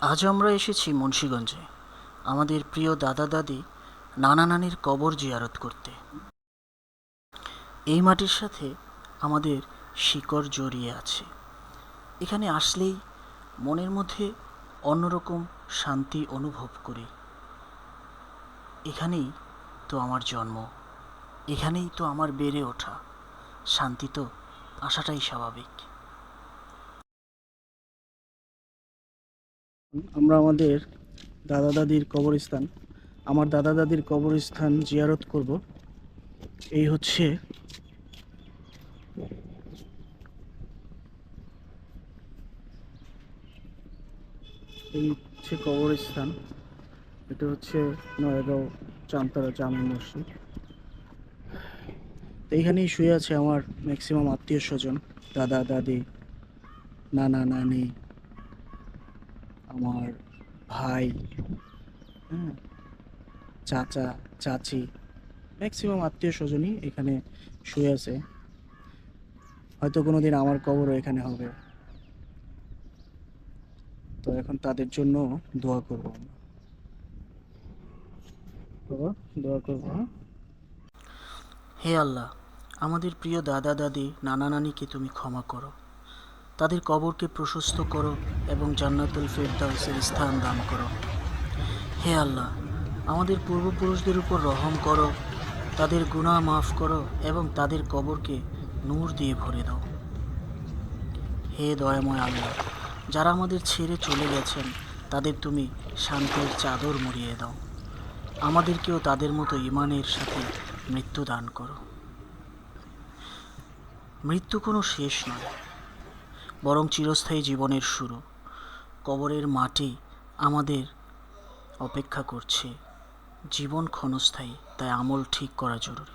আজ আমরা এসেছি মুন্সীগঞ্জে, আমাদের প্রিয় দাদা দাদি, নানা নানির কবর জিয়ারত করতে। এই মাটির সাথে আমাদের শিকড় জড়িয়ে আছে। এখানে আসলেই মনের মধ্যে অন্যরকম শান্তি অনুভব করি। এখানেই তো আমার জন্ম, এখানেই তো আমার বেড়ে ওঠা। শান্তি তো আসাটাই স্বাভাবিক। আমরা আমাদের দাদা দাদির কবরস্থান, আমার দাদা দাদির কবরস্থান জিয়ারত করব। এই হচ্ছে এই হচ্ছে কবরস্থান। এটা হচ্ছে নয়গাঁও চামতারা জামে মসজিদ। এইখানেই শুয়ে আছে আমার ম্যাক্সিমাম আত্মীয় স্বজন, দাদা, দাদি, নানা, নানি আমার ভাই হ্যাঁ চাচা, চাচি, ম্যাক্সিমাম আত্মীয় স্বজনই এখানে শুয়ে আছে। হয়তো কোনো দিন আমার কবরও এখানে হবে। তো এখন তাদের জন্য দোয়া করব দোয়া করব হ্যাঁ? হে আল্লাহ, আমাদের প্রিয় দাদা দাদি নানা নানিকে তুমি ক্ষমা করো। তাদের কবরকে প্রশস্ত করো এবং জান্নাতুল ফেরদাউসের স্থান দান করো। হে আল্লাহ, আমাদের পূর্বপুরুষদের উপর রহম করো, তাদের গুনাহ মাফ করো এবং তাদের কবরকে নূর দিয়ে ভরে দাও। হে দয়াময় আল্লাহ, যারা আমাদের ছেড়ে চলে গেছেন, তাদের তুমি শান্তির চাদর মুড়িয়ে দাও। আমাদেরকেও তাদের মতো ইমানের সাথে মৃত্যু দান করো। মৃত্যু কোনো শেষ নয় বরং চিরস্থায়ী জীবনের শুরু। কবরের মাটি আমাদের অপেক্ষা করছে। জীবন ক্ষণস্থায়ী, তাই আমল ঠিক করা জরুরি।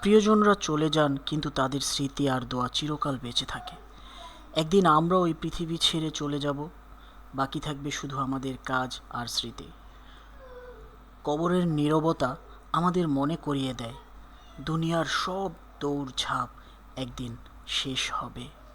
প্রিয়জনরা চলে যান, কিন্তু তাদের স্মৃতি আর দোয়া চিরকাল বেঁচে থাকে। একদিন আমরাও এই পৃথিবী ছেড়ে চলে যাব, বাকি থাকবে শুধু আমাদের কাজ আর স্মৃতি। কবরের নীরবতা আমাদের মনে করিয়ে দেয়। দুনিয়ার সব দৌড় ঝাঁপ একদিন শেষ হবে।